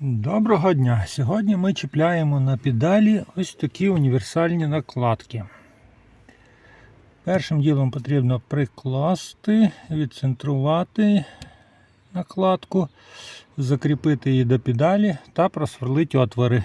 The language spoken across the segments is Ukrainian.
Доброго дня! Сьогодні ми чіпляємо на педалі ось такі універсальні накладки. Першим ділом потрібно прикласти, відцентрувати накладку, закріпити її до педалі та просверлити отвори.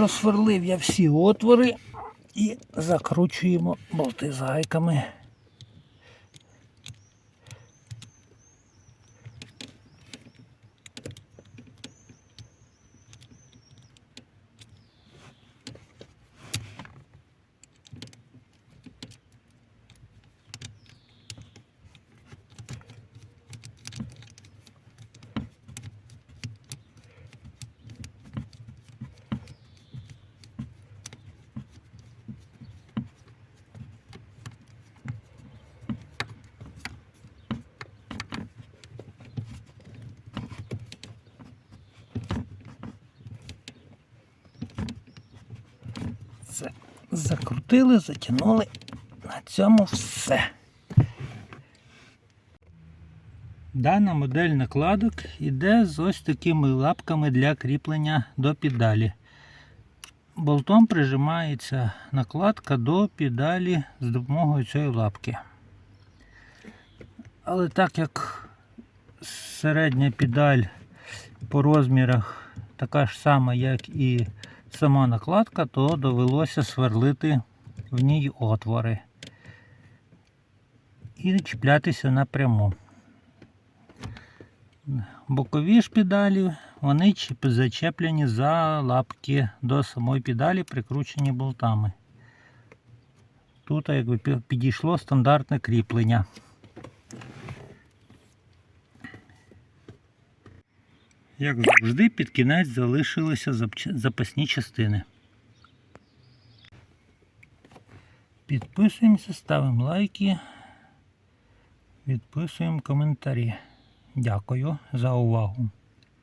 Просверлив я всі отвори і закручуємо болти з гайками. Це закрутили, затягнули. На цьому все. Дана модель накладок йде з ось такими лапками для кріплення до педалі. Болтом прижимається накладка до педалі з допомогою цієї лапки. Але так як середня педаль по розмірах така ж сама, як і сама накладка, то довелося сверлити в ній отвори і чіплятися напряму. Бокові ж педалі, вони зачеплені за лапки до самої педалі, прикручені болтами. Тут якби підійшло стандартне кріплення. Як завжди, під кінець залишилися запасні частини. Підписуємося, ставимо лайки, відписуємо коментарі. Дякую за увагу.